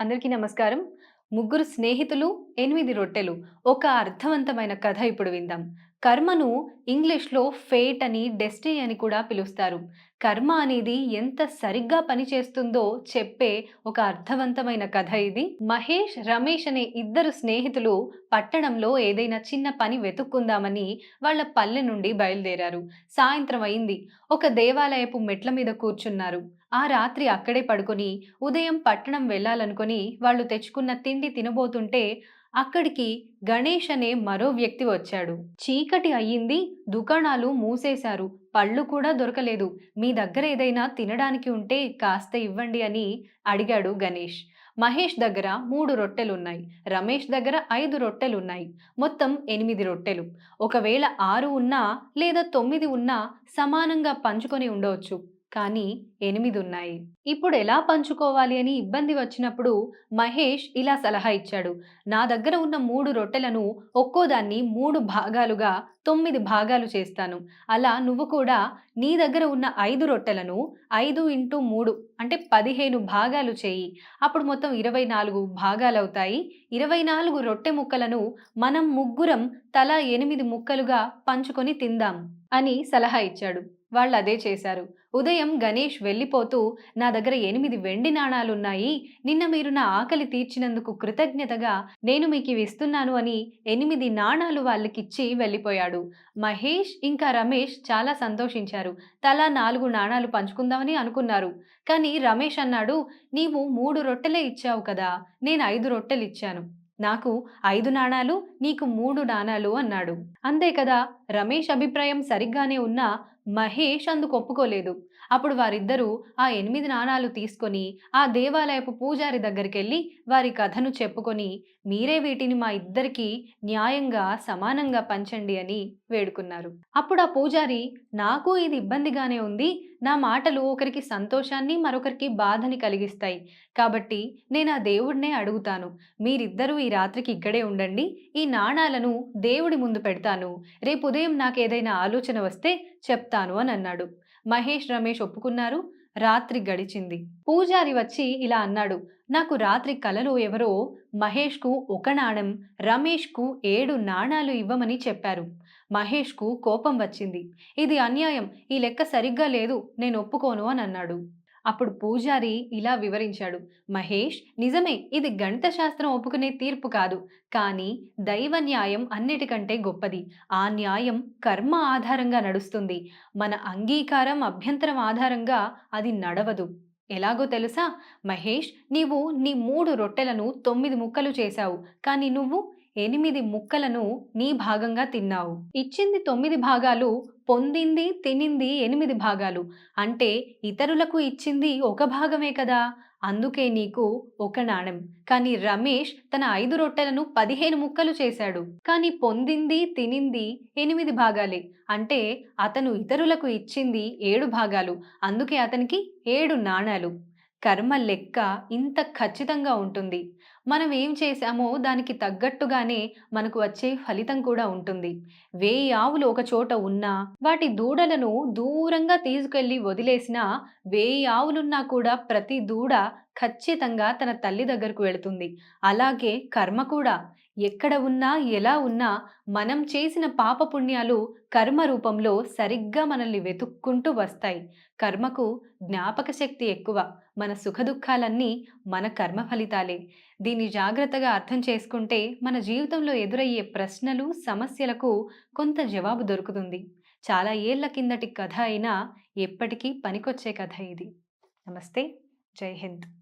అందరికీ నమస్కారం. ముగ్గురు స్నేహితులు ఎనిమిది రొట్టెలు. ఒక అర్థవంతమైన కథ ఇప్పుడు విందాం. కర్మను ఇంగ్లీష్లో ఫేట్ అని డెస్టినీ అని కూడా పిలుస్తారు. కర్మ అనేది ఎంత సరిగ్గా పనిచేస్తుందో చెప్పే ఒక అర్థవంతమైన కథ ఇది. మహేష్ రమేష్ అనే ఇద్దరు స్నేహితులు పట్టణంలో ఏదైనా చిన్న పని వెతుక్కుందామని వాళ్ళ పల్లె నుండి బయలుదేరారు. సాయంత్రం అయింది. ఒక దేవాలయపు మెట్ల మీద కూర్చున్నారు. ఆ రాత్రి అక్కడే పడుకొని ఉదయం పట్టణం వెళ్ళాలనుకొని వాళ్ళు తెచ్చుకున్న తిండి తినబోతుంటే అక్కడికి గణేష్ అనే మరో వ్యక్తి వచ్చాడు. చీకటి అయ్యింది దుకాణాలు మూసేశారు. పళ్ళు కూడా దొరకలేదు. మీ దగ్గర ఏదైనా తినడానికి ఉంటే కాస్త ఇవ్వండి అని అడిగాడు గణేష్. మహేష్ దగ్గర మూడు రొట్టెలున్నాయి. రమేష్ దగ్గర ఐదు రొట్టెలున్నాయి. మొత్తం ఎనిమిది రొట్టెలు. ఒకవేళ ఆరు ఉన్నా లేదా తొమ్మిది ఉన్నా సమానంగా పంచుకొని ఉండవచ్చు. కానీ ఎనిమిది ఉన్నాయి ఇప్పుడు ఎలా పంచుకోవాలి అని ఇబ్బంది వచ్చినప్పుడు మహేష్ ఇలా సలహా ఇచ్చాడు. నా దగ్గర ఉన్న మూడు రొట్టెలను ఒక్కోదాన్ని మూడు భాగాలుగా తొమ్మిది భాగాలు చేస్తాను. అలా నువ్వు కూడా నీ దగ్గర ఉన్న ఐదు రొట్టెలను ఐదు ఇంటూ మూడు అంటే పదిహేను భాగాలు చేయి. అప్పుడు మొత్తం ఇరవై నాలుగు భాగాలు అవుతాయి ఇరవై నాలుగు రొట్టె ముక్కలను మనం ముగ్గురం తలా ఎనిమిది ముక్కలుగా పంచుకొని తిందాం అని సలహా ఇచ్చాడు. వాళ్ళు అదే చేశారు. ఉదయం గణేష్ వెళ్ళిపోతూ నా దగ్గర ఎనిమిది వెండి నాణాలున్నాయి. నిన్న మీరు నా ఆకలి తీర్చినందుకు కృతజ్ఞతగా నేను మీకు ఇవి ఇస్తున్నాను అని ఎనిమిది నాణాలు వాళ్ళకిచ్చి వెళ్ళిపోయాడు. మహేష్ ఇంకా రమేష్ చాలా సంతోషించారు. తలా నాలుగు నాణాలు పంచుకుందామని అనుకున్నారు. కానీ రమేష్ అన్నాడు నీవు మూడు రొట్టెలే ఇచ్చావు కదా నేను ఐదు రొట్టెలు ఇచ్చాను. నాకు ఐదు నాణాలు నీకు మూడు నాణాలు అన్నాడు. అంతే కదా రమేష్ అభిప్రాయం సరిగ్గానే ఉన్నా మహేష్ అందుకు ఒప్పుకోలేదు. అప్పుడు వారిద్దరూ ఆ ఎనిమిది నాణాలు తీసుకొని ఆ దేవాలయపు పూజారి దగ్గరికి వెళ్ళి వారి కథను చెప్పుకొని మీరే వీటిని మా ఇద్దరికి న్యాయంగా సమానంగా పంచండి అని వేడుకున్నారు. అప్పుడు ఆ పూజారి నాకు ఇది ఇబ్బందిగానే ఉంది. నా మాటలు ఒకరికి సంతోషాన్ని మరొకరికి బాధని కలిగిస్తాయి. కాబట్టి నేను ఆ దేవుడినే అడుగుతాను. మీరిద్దరూ ఈ రాత్రికి ఇక్కడే ఉండండి. ఈ నాణాలను దేవుడి ముందు పెడతాను. రేపు ఉదయం నాకు ఏదైనా ఆలోచన వస్తే చెప్ చెప్తాను అని అన్నాడు. మహేష్ రమేష్ ఒప్పుకున్నారు. రాత్రి గడిచింది. పూజారి వచ్చి ఇలా అన్నాడు. నాకు రాత్రి కలలో ఎవరో మహేష్కు ఒక నాణం రమేష్కు ఏడు నాణాలు ఇవ్వమని చెప్పారు. మహేష్కు కోపం వచ్చింది. ఇది అన్యాయం. ఈ లెక్క సరిగ్గా లేదు. నేను ఒప్పుకోను అని అన్నాడు. అప్పుడు పూజారి ఇలా వివరించాడు మహేష్ నిజమే ఇది గణిత శాస్త్రం ఒప్పుకునే తీర్పు కాదు కానీ దైవ న్యాయం అన్నిటికంటే గొప్పది. ఆ న్యాయం కర్మ ఆధారంగా నడుస్తుంది. మన అంగీకారం అభ్యంతరం ఆధారంగా అది నడవదు. ఎలాగో తెలుసా? మహేష్ నీవు నీ మూడు రొట్టెలను తొమ్మిది ముక్కలు చేశావు కానీ నువ్వు ఎనిమిది ముక్కలను నీ భాగంగా తిన్నావు. ఇచ్చింది తొమ్మిది భాగాలు పొందింది తినింది ఎనిమిది భాగాలు. అంటే ఇతరులకు ఇచ్చింది ఒక భాగమే కదా? అందుకే నీకు ఒక నాణెం. కానీ రమేష్ తన ఐదు రొట్టెలను పదిహేను ముక్కలు చేశాడు. కానీ పొందింది తినింది ఎనిమిది భాగాలే. అంటే అతను ఇతరులకు ఇచ్చింది ఏడు భాగాలు. అందుకే అతనికి ఏడు నాణాలు. కర్మ లెక్క ఇంత ఖచ్చితంగా ఉంటుంది. మనం ఏం చేశామో దానికి తగ్గట్టుగానే మనకు వచ్చే ఫలితం కూడా ఉంటుంది. వేయి ఆవులు ఒక చోట ఉన్నా వాటి దూడలను దూరంగా తీసుకెళ్ళి వదిలేసినా వేయి ఆవులున్నా కూడా ప్రతి దూడ ఖచ్చితంగా తన తల్లి దగ్గరకు వెళుతుంది. అలాగే కర్మ కూడా. ఎక్కడ ఉన్నా ఎలా ఉన్నా మనం చేసిన పాపపుణ్యాలు కర్మ రూపంలో సరిగ్గా మనల్ని వెతుక్కుంటూ వస్తాయి. కర్మకు జ్ఞాపక శక్తి ఎక్కువ. మన సుఖదుఖాలన్నీ మన కర్మ ఫలితాలే. దీన్ని జాగ్రత్తగా అర్థం చేసుకుంటే మన జీవితంలో ఎదురయ్యే ప్రశ్నలు సమస్యలకు కొంత జవాబు దొరుకుతుంది. చాలా ఏళ్ళ కిందటి కథ అయినా ఎప్పటికీ పనికొచ్చే కథ ఇది. నమస్తే. జై హింద్.